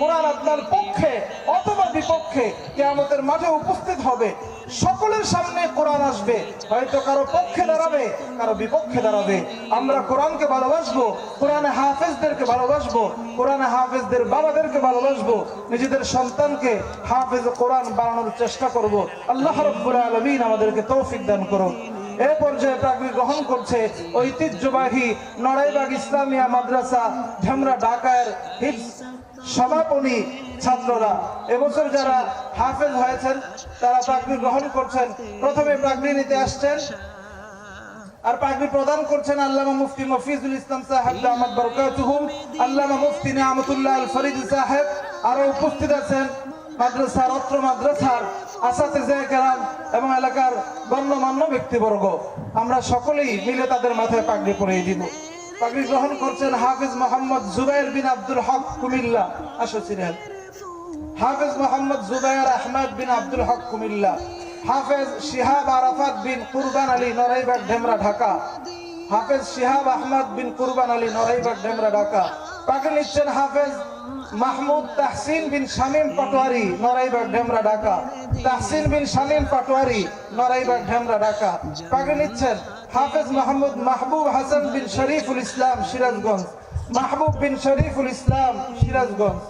কোরআন আপনার পক্ষে অথবা বিপক্ষে কেয়ামতের মাঠে উপস্থিত হবে। সকলের সামনে কোরআন আসবে। হয়তো কারও পক্ষে দাঁড়াবে, কারও বিপক্ষে দাঁড়াবে। আমরা কোরআনকে ভালোবাসবো, কোরআনে হাফেজদেরকে ভালোবাসবো, কোরআনে হাফেজদের বাবাদেরকে ভালোবাসবো, নিজেদের সন্তানকে হাফেজ কোরআন বানানোর চেষ্টা করব। আল্লাহ রব্বুল আলমিন আমাদেরকে তৌফিক দান করুন। এ পর্যায়ে চাকরি গ্রহণ করছে ঐতিহ্যবাহী নড়াইবাগ ইসলামিয়া মাদ্রাসা, ঝামরা ঢাকার হিফজ সমাপনী ছাত্ররা। এবছর যারা হাফেজ হয়েছেন, তারা চাকরি গ্রহণ করছেন। প্রথমে চাকরি নিতে আসছেন। আর পাগড়ি প্রদান করছেন আল্লামা মুফতি মফিজুল ইসলাম সাহেব দামাত বরকাতুহুম, আল্লামা মুফতি নিয়ামতুল্লাহ আল ফরিদ সাহেব। আরও উপস্থিত আছেন মাদ্রাসার অত্র মাদ্রাসার আসাতে কেরাম এবং এলাকার গণ্যমান্য ব্যক্তিবর্গ। আমরা সকলেই মিলে তাদের মাথায় পাগড়ি পরিয়ে দিব। পাগড়ি গ্রহণ করছেন হাফিজ মোহাম্মদ জুবাইর বিন আব্দুল হক কুমিল্লা। আসো সিরিয়াল। হাফেজ মোহাম্মদ জুবাইর আহমেদ বিন আব্দুল হক কুমিল্লা। হাফেজ শিহাব আরাফাত বিন কুরবান আলী নরাইবাগ ঢেমরা ঢাকা। হাফেজ শিহাব আহমদ বিন কুরবান আলী নরাইবাগ ঢেমরা ঢাকা। পাগড়ি নিচ্ছেন হাফেজ মাহমুদ তাহসিন বিন শামীম পাটোয়ারি নরাইবাগ ঢেমরা, ঢাকা। তাহসিন বিন শামীম পাটোয়ারি নরাইবাগ ঢেমরা, ঢাকা। পাকে নিচ্ছেন হাফেজ মাহমুদ মাহবুব হাসান বিন শরীফুল ইসলাম, সিরাজগঞ্জ। মাহবুব বিন শরীফুল ইসলাম, সিরাজগঞ্জ।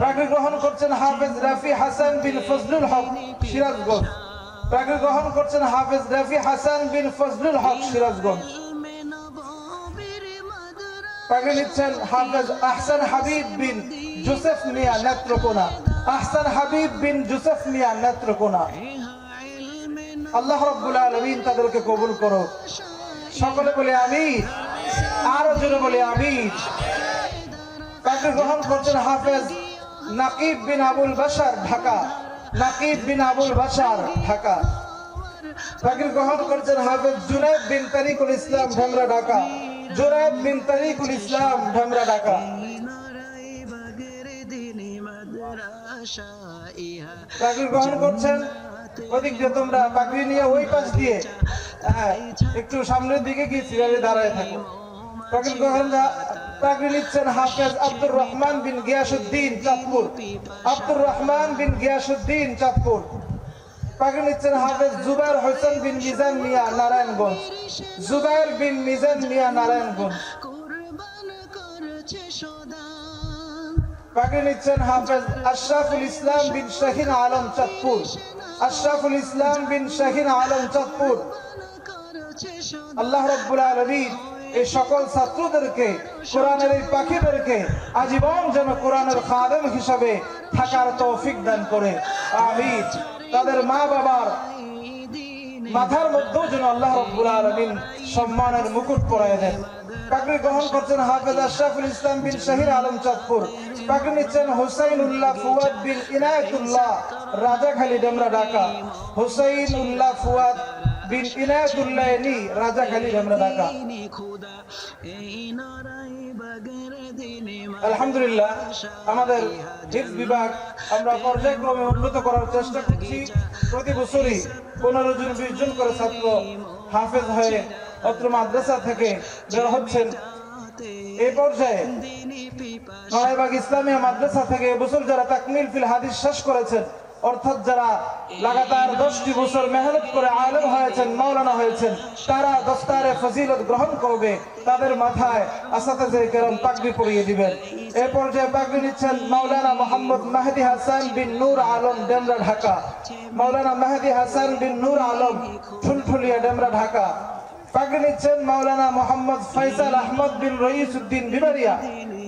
প্রাগরি গ্রহণ করছেন হাফেজ রাফি হাসান বিন ফজলুল হক, সিরাজগঞ্জ। প্রাগরি গ্রহণ করছেন হাফেজ রাফি হাসান বিন ফজলুল হক, সিরাজগঞ্জ। প্রাগরি নিচ্ছেন হাফেজ আহসান হাবিব বিন জোসেফ মিয়া নেত্রকোনা। আহসান হাবিব বিন জোসেফ মিয়া নেত্রকোনা। আল্লাহ রব্বুল আলমিন তাদেরকে কবুল করো। সকলে বলে আমি আরও জোরে বলে আমি তাকে গ্রহণ করছেন হাফেজ নাকিব বিন আবুল বাসার ঢাকা। নাকিব বিন আবুল বাসার ঢাকা। তাকে গ্রহণ করছেন হাফেজ জুনাইদ বিন তারিকুল ইসলাম, ঢামরা, ঢাকা। জুনাইদ বিন তারিকুল ইসলাম ঢামরা ঢাকা। তাকে গ্রহণ করছেন ওদিক তোমরা পাকড়ি নিয়ে ওই পাশ দিয়ে হ্যাঁ, একটু সামনের দিকে গিয়ে সিরিয়ালে দাঁড়ায় থাকো। পাকড়ি গ্রহণ পাকড়ি নিচ্ছেন হাফেজ আব্দুর রহমান বিন গিয়াসুদ্দিন চাঁদপুর। আব্দুর রহমান বিন গিয়াসুদ্দিন চাঁদপুর। আশরাফুল ইসলাম বিন শাহিন আলম চাঁদপুর। আল্লাহ রব্বুল আলমিন এই সকল ছাত্রদেরকে, কোরআনের এই পাখিদেরকে আজীবন যেন কোরআনের খাদেম হিসাবে থাকার তৌফিক দান করে। আমি তাদের মা বাবার মাথার মধ্যেও যেন আল্লাহ রব্বুল আলমিন সম্মানের মুকুট পরায় দেন। পাগড়ি গ্রহণ করছেন হাফেজ আশরাফুল ইসলাম বিন শাহির আলম চাঁদপুর। পাগড়ি নিচ্ছেন হুসাইন উল্লাহ ফুয়াদ বিন ইনায়তুল্লাহ, রাজাখালী ডেমরা, ঢাকা। হুসাইন উল্লাহ ফুয়াদ বিন রাজাখালী ডেমরা ঢাকা। আলহামদুলিল্লাহ, আমাদের বিভাগ আমরা পর্যায়ক্রমে উন্নত করার চেষ্টা করছি। প্রতি বছরই পনেরো জন, বিশ জন করে ছাত্র হাফেজ হয়ে অত্র মাদ্রাসা থেকে বের হচ্ছেন। এই পর্যায়ে ইসলামিয়া মাদ্রাসা থেকে এবছর যারা তাকমিল ফিল হাদিস শেষ করেছেন অর্থাৎ যারা লাগাতার দশটি বছর মেহনত করে আলেম হয়েছেন, মাওলানা হয়েছেন, তারা দস্তারে ফজিলত গ্রহণ করবে, তাদের মাথায় আসাতে কেরম পাগড়ি পরিয়ে দিবেন। এ পর্যায়ে পাগড়ি নিচ্ছেন মাওলানা মোহাম্মদ মাহদি হাসান বিন নূর আলম, ডেমরা ঢাকা। মাওলানা মাহদি হাসান বিন নূর আলম ঠুলঠুলিয়া ডেমরা ঢাকা। নিচ্ছেন মাওলানা মোহাম্মদ আহমদ বিন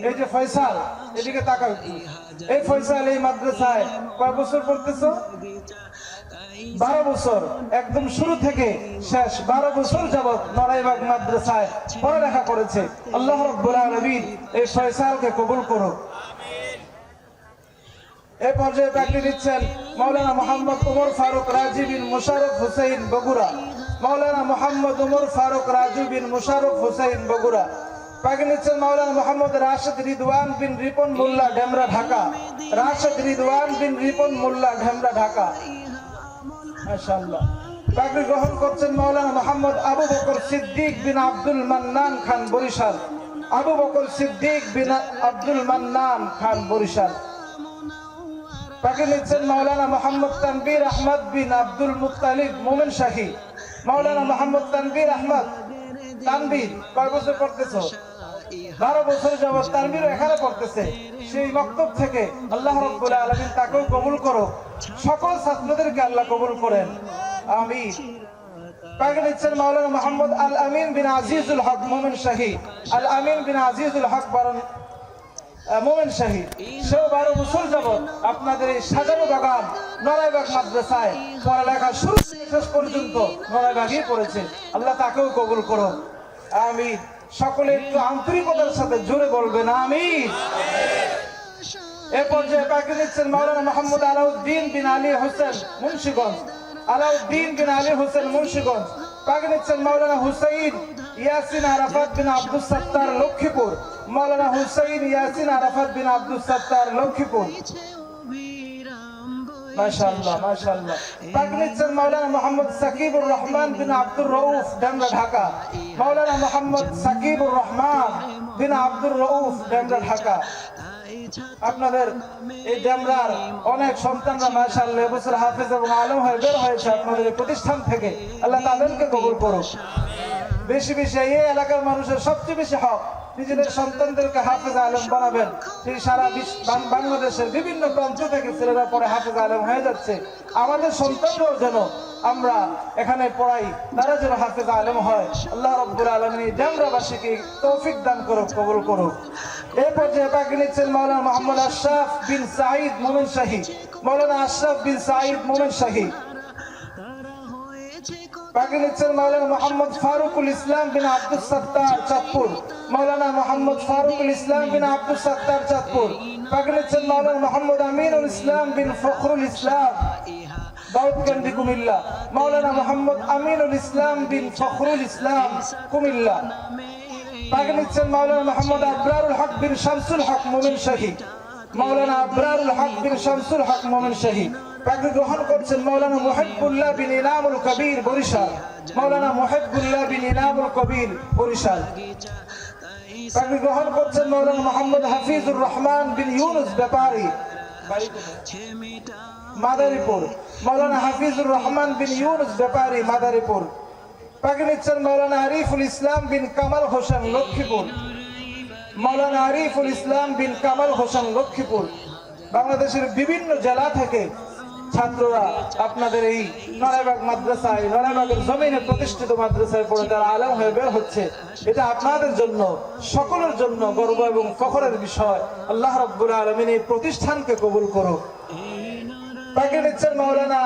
এই যে ফয়সাল, এদিকে তাকাও এই ফয়সাল, এই মাদ্রাসায় কয় বছর পড়তেছো? বারো বছর, একদম শুরু থেকে শেষ। বারো বছর যাবৎ নড়াইবাগ মাদ্রাসায় পড়ালেখা করেছে। আল্লাহ রব্বুল আলমিন এই ফয়সালকে কবুল করো এই পর্যায়ে চাকরি দিচ্ছেন মৌলানা মোহাম্মদ উমর ফারুক রাজি বিন মুশারফ হুসেইন বগুড়া। মৌলানা মোহাম্মদ উমর ফারুক রাজু বিন মুশারফ হুসেইন বগুড়া পাকে নিচ্ছেন মৌলানা মোহাম্মদ রাশেদ রিদওয়ান বিন রিপন মোল্লা ঢেমরা ঢাকা, রাশেদ রিদওয়ান বিন রিপন মোল্লা ঢেমরা ঢাকা। চাকরি গ্রহণ করছেন মৌলানা মোহাম্মদ আবু বকর সিদ্দিক বিন আব্দুল মান্নান খান বরিশাল। আবু বকর সিদ্দিক বিন আব্দুল মান্নান খান বরিশাল। তাকে নিচ্ছেন মাওলানা মোহাম্মদ তানবীর আহমদ বিন আব্দুল মুত্তালিব মোমেন শাহী। মাওলানা মোহাম্মদ তানবীর আহমদ। তানবীর কয় বছর পড়তেছ? বারো বছর যাবৎ তানবীর এখানে পড়তেছে। সেই বক্তব্য থেকে আল্লাহ রব্বুল আলমিন তাকেও কবুল করো। সকল ছাত্রদেরকে আল্লাহ কবুল করেন। আমি নিচ্ছেন মাওলানা মোহাম্মদ আল আমিন বিন আজিজুল হক মোমেন শাহী। আল আমিন বিন আজিজুল হক বারণ মোমেন শাহী, সেও বারো বছর যাবৎ আপনাদের এই সাজানো বাগান নড়াইবাগ মাদ্রাসায় পড়ালেখা শুরু শেষ পর্যন্ত নড়াইবাগই পড়েছে আল্লাহ তাকেও কবুল করো আমি সকলে একটু আন্তরিকতার সাথে জোরে বলবেন আমি এ পর্যায়ে পাকে দিচ্ছেন মাওলানা মোহাম্মদ আলাউদ্দিন বিন আলী হোসেন মুন্সিগঞ্জ। আলাউদ্দিন বিন আলী হোসেন মুন্সিগঞ্জ। পাকে দিচ্ছেন মাওলানা হুসাইন ইয়াসিন আরাফাত বিন আব্দুল সত্তার লক্ষ্মীপুর। মাওলানা হুসাইন ইয়াসিন আরাফাত বিন আব্দুল সত্তার লক্ষ্মীপুর। মাশাআল্লাহ মাশাআল্লাহ। মাওলানা মোহাম্মদ সাকিবুর রহমান বিন আব্দুর রউফ ডেমরা ঢাকা। মাওলানা মোহাম্মদ সাকিবুর রহমান বিন আব্দুর রউফ ডেমরা ঢাকা। আপনাদের এই ডেমরার অনেক সন্তানরা মাশাআল্লাহ এবছর হাফেজ এবং আলম হয়ে বের হয়েছে আপনাদের প্রতিষ্ঠান থেকে। আল্লাহ তাদেরকে কবুল করুক। বেশি বেশি এই এলাকার মানুষের সবচেয়ে বেশি হক নিজেদের সন্তানদেরকে হাফেজ আলম বানাবেন। সেই সারা বিশ্ব বাংলাদেশের বিভিন্ন প্রান্ত থেকে ছেলেরা পরে হাফেজ আলম হয়ে যাচ্ছে। আমাদের সন্তানরাও যেন আমরা এখানে পড়াই তারা যেন হাফেজ আলম হয়। আল্লাহ রব্বুল আলমী ডেমরাবাসীকে তৌফিক দান করুক কবুল করুক। এই পর্যায়ে বাকি নিচ্ছেন মাওলানা মোহাম্মদ আশরাফ বিন সাঈদ মোমেন শাহী। মাওলানা আশরাফ বিন সাঈদ মোমেন শাহী। নিচ্ছেন মাওলানা মোহাম্মদ ফারুকুল ইসলাম বিন আব্দুল সত্তার চাঁদপুর। মাওলানা মোহাম্মদ ফারুকুল ইসলাম বিন আব্দুল সত্তার চাঁদপুর। নিচ্ছেন মাওলানা মোহাম্মদ আমিনুল ইসলাম বিন ফখরুল ইসলাম। দাউদকান্দি, কুমিল্লা। আমিনুল ইসলাম বিন ফখরুল ইসলাম, কুমিল্লা। তাকে নিচ্ছেন মাওলানা মোহাম্মদ আবরারুল হক বিন শামসুল হক মোমিন শাহী। মাওলানা আবরারুল হক বিন শামসুল হক মোমিন শাহী। তাকে গ্রহণ করছেন মাওলানা মুহিবুল্লাহ বিন ইনামুল কবির বরিশাল। মাওলানা মুহিবুল্লাহ বিন ইনামুল কবির বরিশাল। তাকে গ্রহণ করছেন মাওলানা মোহাম্মদ হাফিজুর রহমান বিন ইউনুস ব্যাপারী? মাদারীপুর। মাওলানা হাফিজুর রহমান বিন ইউনুস ব্যাপারী, মাদারীপুর। তাকে নিচ্ছেন মাওলানা আরিফুল ইসলাম বিন কামাল হোসেন, লক্ষ্মীপুর। মাওলানা আরিফুল ইসলাম বিন কামাল হোসেন, লক্ষ্মীপুর। বাংলাদেশের বিভিন্ন জেলা থেকে ছাত্ররা আপনাদের এই নড়াইবাগ মাদ্রাসায়, নড়াইবাগের জমিনে প্রতিষ্ঠিত মাদ্রাসায় পড়ে তারা আলম হয়ে বের হচ্ছে। এটা আপনাদের জন্য, সকলের জন্য গর্ব এবং ফখরের বিষয়। আল্লাহ রব্বুল আলমিন এই প্রতিষ্ঠানকে কবুল করুক। তাকে মাওলানা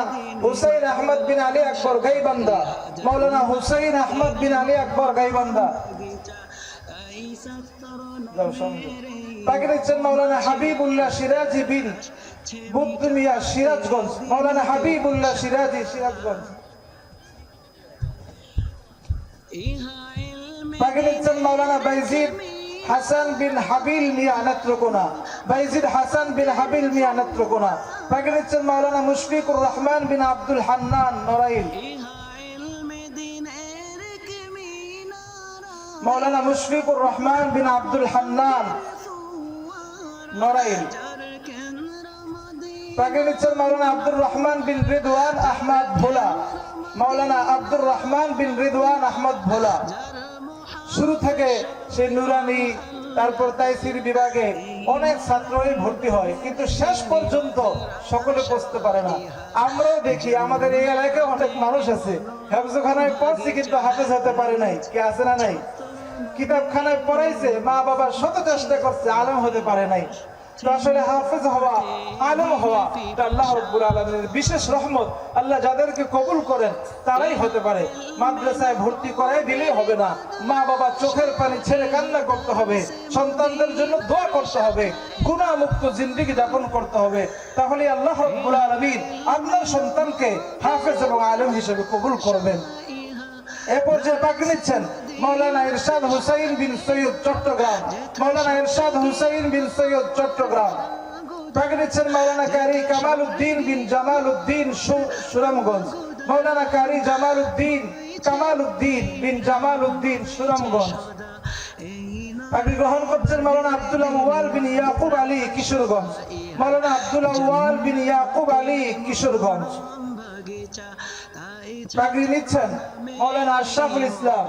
হুসাইন আহমদ বিন আলী আকবর গাইবান্দা মাওলানা হুসাইন আহমদ বিন আলী আকবর গাইবান্দা। তাকে নিচ্ছেন মাওলানা হাবিবুল্লাহ সিরাজি বিন বুদ্ধমিয়া সিরাজগঞ্জ। মাওলানা হাবিবুল্লাহ সিরাজি সিরাজগঞ্জ। তাকে নিচ্ছেন মাওলানা বাইজিদ হাসান বিন হাবিল মিয়া নেত্রকোনা। বাইজিদ হাসান বিন হাবিল মিয়া নেত্রকোনা। তাকে নিচ্ছেন মাওলানা মুশফিকুর রহমান বিন আব্দুল হান্নান নরাইল মাওলানা মুশফিকুর রহমান বিন আব্দুল হান্নান নিচ্ছেন মাওলানা আব্দুর রহমান বিন আহমদ ভোলা। আব্দুর রহমান বিন আহমদ ভোলা। শুরু থেকে সেই নুরানি, তারপর তাইসির বিভাগে অনেক ছাত্রই ভর্তি হয়, কিন্তু শেষ পর্যন্ত সকলে পৌঁছতে পারে না। আমরাও দেখি, আমাদের এই এলাকায় অনেক মানুষ আছে। হেফজখানায় পড়ছি, কিন্তু হাফেজ হতে পারে নাই। কে আছে না নাই? কিতাবখানায় পড়াইছে, মা বাবা শত চেষ্টা করছে, আলম হতে পারে নাই। সন্তানদের জন্য দোয়া করতে হবে। গুণা মুক্ত জিন্দিগি যাপন করতে হবে। তাহলে আল্লাহ রব্বুল আলমিন আপনার সন্তানকে হাফেজ এবং আলম হিসেবে কবুল করবেন। এ পর্যায়ে পাক নিচ্ছেন মৌলানা ইরশাদ হুসাইন বিন সৈয়দ চট্টগ্রাম। মৌলানা ইরশাদ হুসাইন বিন সৈয়দ চট্টগ্রাম। পাক নিচ্ছেন মৌলানা কারি কামাল উদ্দিন বিন জামাল উদ্দিন সুরামগঞ্জ মৌলানা কারি জামাল উদ্দিন কামাল উদ্দিন বিন জামাল উদ্দিন সুরামগঞ্জ আপনি গ্রহণ করছেন মাওলানা আব্দুল্লাহ ওয়াল বিন ইয়াকুব আলী কিশোরগঞ্জ। মাওলানা আব্দুল্লাহ ওয়াল বিন ইয়াকুব আলী কিশোরগঞ্জ। চাকরি নিচ্ছেন? মাওলানা আশরাফুল ইসলাম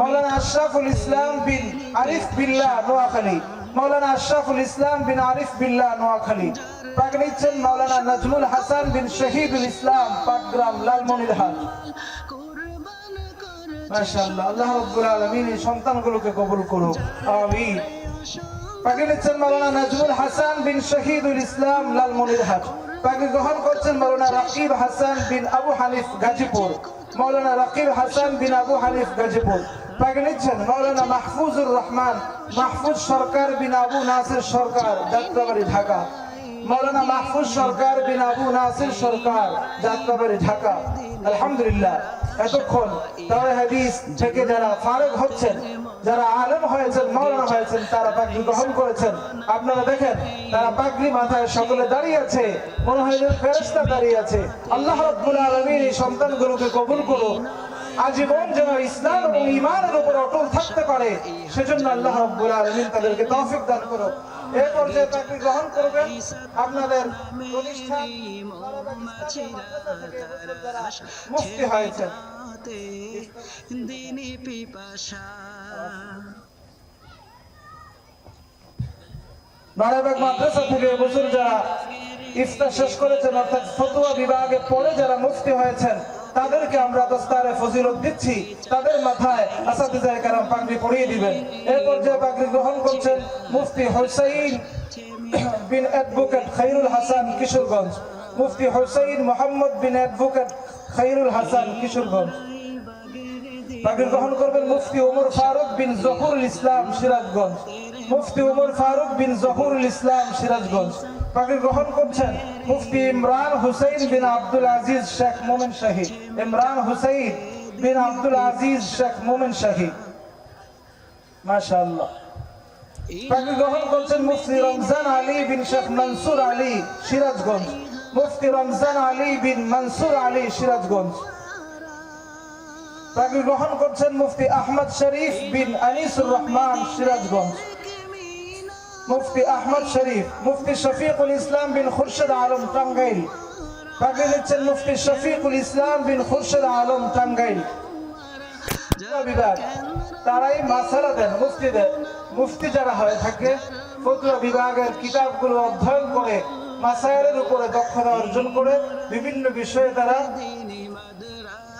মাওলানা আশরাফুল ইসলাম বিন আরিফ বিল্লাহ নোয়াখালী। মাওলানা আশরাফুল ইসলাম বিন আরিফ বিল্লাহ নোয়াখালী। চাকরি নিচ্ছেন মাওলানা নাজমুল হাসান বিন শহীদুল ইসলাম পাটগ্রাম লালমনিরহাট। কবুল করুক। আমিন। পাকে নাজমুল হাসান বিন শহীদুল ইসলাম, লালমনিরহাট। পাকে গ্রহণ করছেন মৌলানা রাকিব হাসান বিন আবু হানিফ গাজীপুর। মৌলানা রাকিব হাসান বিন আবু হানিফ গাজীপুর। তাকে নিচ্ছেন মৌলানা মাহফুজুর রহমান, মাহফুজ সরকার বিন আবু নাসির সরকার, যাত্রাবাড়ি ঢাকা। মৌলানা মাহফুজ সরকার বিন আবু নাসির সরকার, যাত্রাবাড়ি ঢাকা। আলহামদুলিল্লাহ, এতক্ষণ তারা হাদিস থেকে যারা ফারেক হচ্ছেন, যারা আলেম হয়েছেন হয়েছেন, তারা পাগড়ি গ্রহণ করেছেন। আপনারা দেখেন, তারা পাগড়ি মাথায় সকলে দাঁড়িয়ে আছে, মনে হয় ফেরস্তা দাঁড়িয়ে আছে। আল্লাহ রাব্বুল আলমীর এই সন্তানগুলোকে কবুল করুন আজীবন যেন ইসলাম এবং ইমানের উপর অটল থাকতে পারে, সেজন্য আল্লাহ রাব্বুল আলামিন তাদেরকে তৌফিক দান করুন এই পর্যায়ে পাগড়ি গ্রহণ করবেন আপনাদের মুক্তি হয়েছেন। দিনী পিপাসা মাদ্রাসা থেকে যারা ইফতার শেষ করেছেন, অর্থাৎ ফতুয়া বিভাগে পড়ে যারা মুফতি হয়েছেন তাদেরকে আমরা দস্তারে ফজিলত দিচ্ছি। তাদের মাথায় আসাদিজায় কারাম পাগড়ি পরিয়ে দিবেন। এই পর্যায়ে পাগড়ি গ্রহণ করছেন মুফতি হোসাইন বিন অ্যাডভোকেট খাইরুল হাসান কিশোরগঞ্জ। মুফতি হোসাইন মোহাম্মদ বিন অ্যাডভোকেট খাইরুল হাসান কিশোরগঞ্জ। পাগড়ি গ্রহণ করবেন মুফতি ওমর ফারুক বিন জহুরুল ইসলাম সিরাজগঞ্জ। মুফতি ওমর ফারুক বিন জহুরুল ইসলাম সিরাজগঞ্জ। পাগড়ি গ্রহণ করছেন মুফতি ইমরান হুসাইন বিন আব্দুল আজিজ শেখ মোমেন শাহী। ইমরান হুসাইন বিন আব্দুল আজিজ শেখ মোমেন শাহী। মাশাআল্লাহ। পাগড়ি গ্রহণ করছেন মুফতি রমজান আলী বিন শেখ মনসুর আলী সিরাজগঞ্জ। মুফতি রমজান আলী বিন মনসুর আলী সিরাজগঞ্জ। পাগড়ি গ্রহণ করছেন মুফতি আহমদ শরীফ বিন আনিসুর রহমান সিরাজগঞ্জ। মুফতি আহমদ শরীফ, মুফতি শফিকুল ইসলাম বিন খুরশেদ আলম টাঙ্গাইল। পাগড়ি নিচ্ছেন মুফতি শফিকুল ইসলাম বিন খুরশেদ আলম টাঙ্গাইল। বিভাগ। তারাই মাসালা দেন, মুফতি দেন। মুফতি যারা হয়ে থাকে, ফতুয়া বিভাগের কিতাবগুলো অধ্যয়ন করে মাসায়ের উপরে দক্ষতা অর্জন করে বিভিন্ন বিষয়ে তারা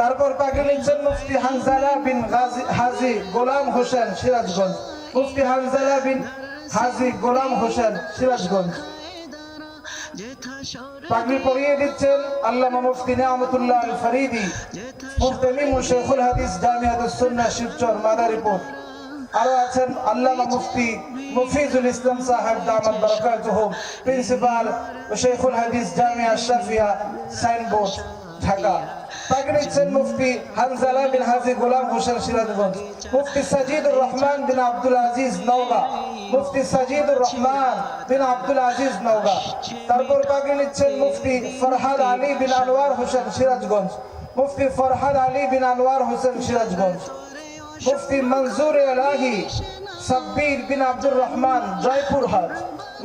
তারপর পাকে নিচ্ছেন মুফতি হানজালা বিন হাজি গোলাম হোসেন সিরাজগঞ্জ। মুফতি হানজালা বিন হাজি গোলাম হোসেন সিরাজগঞ্জ। পরিয়ে দিচ্ছেন মুফতি শেখুল শিবচর মুফতি মুফিজুল ইসলাম সাহেব প্রিন্সিপাল শেখুল হাদিস জামিয়া শাফিয়া সাইনবোর্ড, ঢাকা। তাকে মুফতি হানজালা বিন হাজি গোলাম হোসেন সিরাজগঞ্জ। মুফতি সাজিদুর রহমান বিন আব্দুল আজিজ নওগাঁ। মুফতি সাজিদুর রহমান বিন আব্দুল আজিজ নওগাঁ। তারপর তাকে নিচ্ছেন মুফতি ফরহাদ আলী বিন আনোয়ার হোসেন সিরাজগঞ্জ। মুফতি ফরহাদ আলী বিন আনোয়ার হোসেন সিরাজগঞ্জ। মুফতি মনজুর এলাহি সাব্বির বিন আব্দুর রহমান জয়পুরহাট।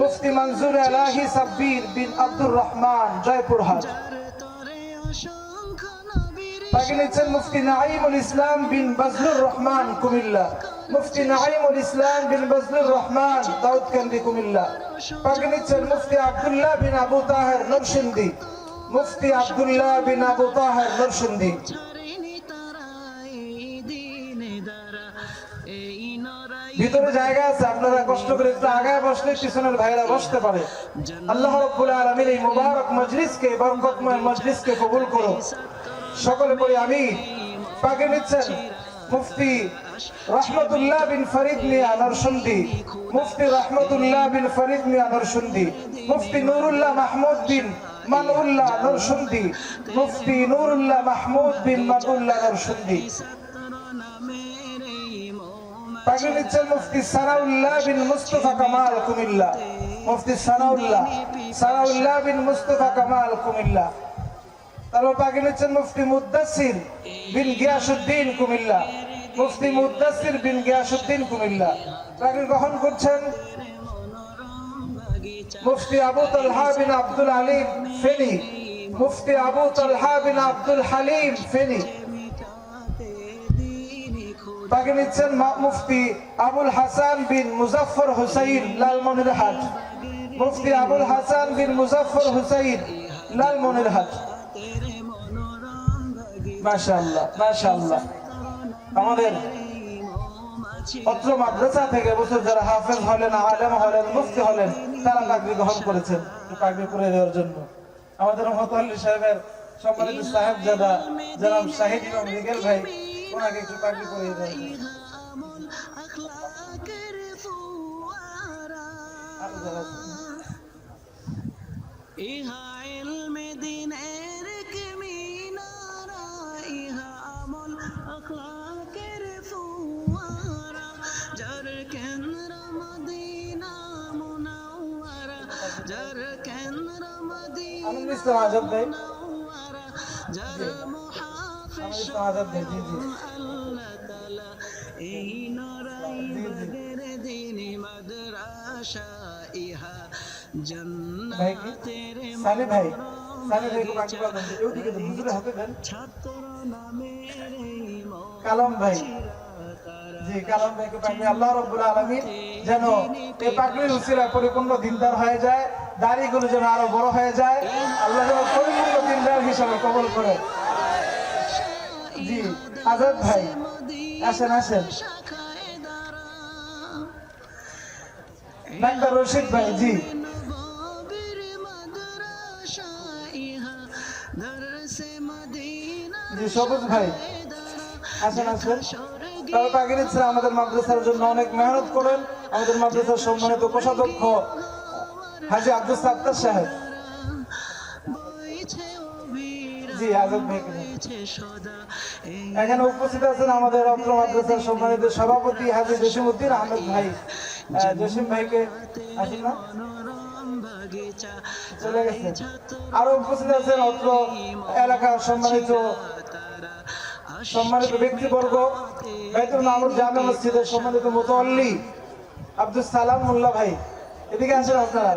মুফতি মনজুর এলাহি সাব্বির বিন আব্দুর রহমান জয়পুরহাট। তাকে নিচ্ছেন মুফতি ইসলাম বিন রহমান, কুমিল্লা। মুফতি ইসলাম বিন রহমান, দাউদকান্দি, কুমিল্লা। তাকে নিচ্ছেন মুফতি বিন আবু তাহের, নরসিংদী। মুফতি বিন আবু তাহের নরাই ভিতরে জায়গা আছে, আপনারা কষ্ট করে একটু আগায় বসলে পিছনের ভাইরা বসতে পারে। আল্লাহ রাব্বুল এই মুবারক মজলিসকে, বরকতময় মজলিসকে কবুল করো সকলে পড়ি আমি পাকে নিচ্ছেন মুফতি রহমতুল্লাহ বিন ফরিদ মিয়া নরসুন্দি। মুফতি রহমতুল্লাহ বিন ফরিদ মিয়া নরসুন্দি। মুফতি নুরুল্লাহ মাহমুদ বিন মানউল্লাহ নরসুন্দি। মুফতি নুরুল্লাহ মাহমুদ বিন মানউল্লাহ নরসুন্দি। নিচ্ছেন মুফতি সানাউল্লাহ বিন মুস্তফা কামাল কুমিল্লা। মুফতি সানাউল্লাহ সানাউল্লাহ বিন মুস্তফা কামাল কুমিল্লা। তারপর পাগড়ি নিচ্ছেন মুফতি মুদাসির বিন গিয়াসুদ্দিন কুমিল্লা। মুফতি মুদাসির বিন গিয়াসুদ্দিন কুমিল্লা। পাগড়ি গ্রহণ করছেন মুফতি আবু তালহা বিন আব্দুল আলিম ফেনি। মুফতি আবু তালহা বিন আব্দুল হালিম ফেনি। তাকে নিচ্ছেন মুফতি আবুল হাসান বিন মুজাফর হুসাইন লালমনিরহাট। মুফতি আবুল হাসান বিন মুজাফর হুসাইন লালমনিরহাট। মাশাআল্লাহ মাশাআল্লাহ। আমাদের অত্র মাদ্রাসা থেকে বছর যারা হাফেজ হলেন আলেম হলেন মুফতি হলেন তারা পাগড়ি গ্রহণ করেছেন পাগড়ি করে দেওয়ার জন্য। আমাদের মহতাল্লি সাহেবের সম্মানিত সাহেব জাদা জনাব শাহিদ ইমাম রিগেল ভাই ওনাকে একটু পাগড়ি করে দেওয়ার জন্য আমল আখলাকের আনন্দ ইসলাম আজাদ ভাই। আনন্দ ইসলাম আজাদ ভাই জি জি। এই নরাই বাগের দিনে মাদ্রাসা ইহা জান্নাতের সানি ভাই সানি ভাই খুব আগে তো দেন। কালাম ভাই। জি কালাম ভাইকে পাকড়ি আল্লাহ রব্বুল আলামিন। যেন এই পাকড়ির উসিলা পরিপূর্ণ দিনদার হয়ে যায়, দাড়িগুলো যেন আরও বড় হয়ে যায়। আল্লাহ যেন পরিপূর্ণ দিনদার হিসাবে কবল করে। জি, আজাদ ভাই, আসেন আসেন। রশিদ ভাই, জি। জি, সবুজ ভাই, আসেন আসেন। তারা পাকি আমাদের মাদ্রাসার জন্য অনেক মেহনত করেন। আমাদের মাদ্রাসার সম্মানিত কোষাধ্যক্ষ হাজি আব্দুল সাত্তার সাহেব। জি এই এখানে উপস্থিত আছেন আমাদের অত্র মাদ্রাসার সম্মানিত সভাপতি হাজি জসিমউদ্দিন আহমেদ ভাই। জসিম ভাইকে চলে গেছে আরও উপস্থিত আছেন অত্র এলাকার সম্মানিত সম্মানিত ব্যক্তিবর্গ বাইতুল মামুর জামে মসজিদের সম্মানিত মুতল্লি। আব্দুল সালাম মোল্লা ভাই। এদিকে আসেন আপনারা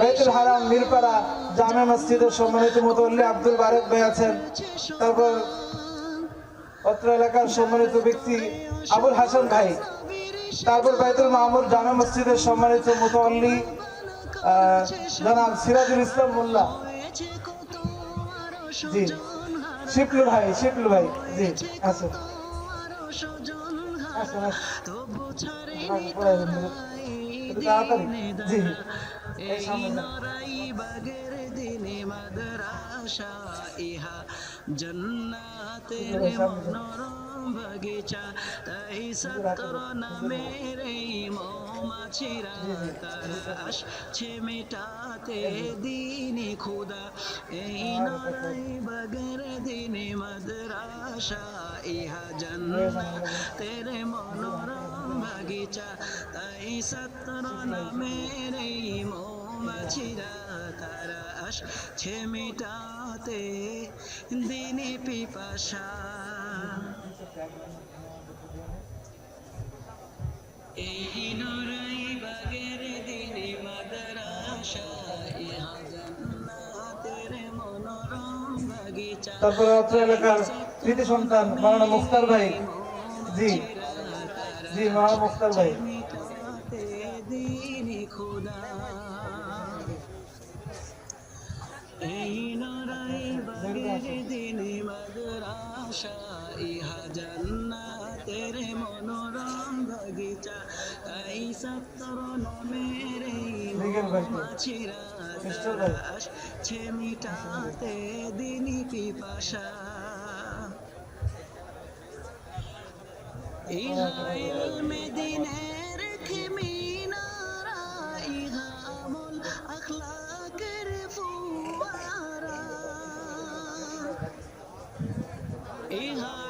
বাইতুল হারাম, মিরপাড়া, জামে মসজিদের সম্মানিত মুতল্লি আব্দুল বারেক ভাই আছেন। তারপর অত্র এলাকার সম্মানিত ব্যক্তি আবুল হাসান ভাই। তারপর বাইতুল মামুর জামে মসজিদের সম্মানিত মুতল্লি জনাব সিরাজুল ইসলাম মোল্লা। জি। শিপলু ভাই শিপলু ভাই। জি আছেন তাড়াতাড়ি। জি এই সামনে মাদ্রাসা ইহা জান্নাতের। মনোরম বাগিচা তাই সত্তর নামের এই মৌমাছিরা তারা আসছে মেটাতে দিনে খুদা এই নরাই বাগের দিনে মাদ্রাসা, ইহা জান্নাতের মনোরম বাগিচা তাই সত্তর নামের এই মৌমাছিরা তারা আসছে মেটাতে দিনে পিপাসা। এই নরাই বাগের দিনে মাদ্রাসা মনোরম বাগিচা। অত্র এলাকার কৃতি সন্তান মাওলানা মুখতার ভাই। জি জি মাওলানা মুখতার ভাই। মিটাতে দিনই পিপাসা ইহাইল মেদিনের খিমিনারা ইহা আমল আখলাকের ফুয়ারা ইহাইল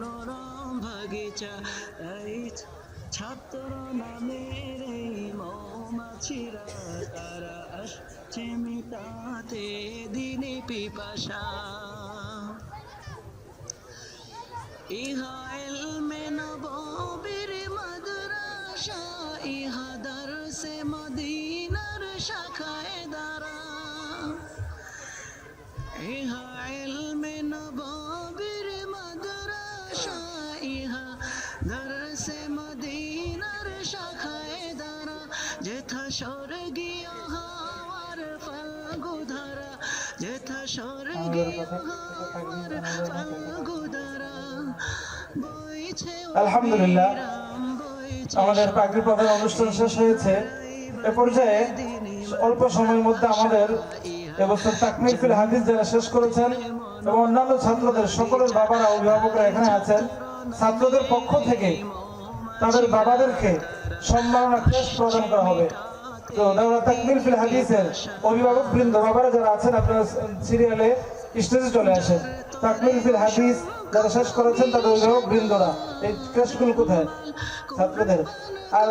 মনোরম বাগিচা এই ছাত্র এই মৌমাছিরা, তারা আসছে মিটাতে দিনে পিপাসা। ইহা ইলমে নববীর মাদ্রাসা, ইহা দরসে মদিনার শাখায় দারা ইহা আলহামদুলিল্লাহ। আমাদের পাগড়ি প্রদান অনুষ্ঠান শেষ হয়েছে এ পর্যায়ে অল্প সময়ের মধ্যে আমাদের এবছর তাকমিল ফিল হাদিস যারা শেষ করেছেন এবং অন্যান্য ছাত্রদের, সকলের বাবারা, অভিভাবকরা এখানে আছেন, ছাত্রদের পক্ষ থেকে তাদের বাবাদেরকে সম্মাননা ক্রেস্ট প্রদান করা হবে ফিল হাদিসের অভিভাবক বৃন্দ বাবারা যারা আছেন, আপনারা সিরিয়ালে স্টেজে চলে আসেন। তাকমিল ফিল হাদিস যারা শেষ করেছেন, তাদের অভিভাবক বৃন্দরা, এই কোথায়? ছাত্রদের। আর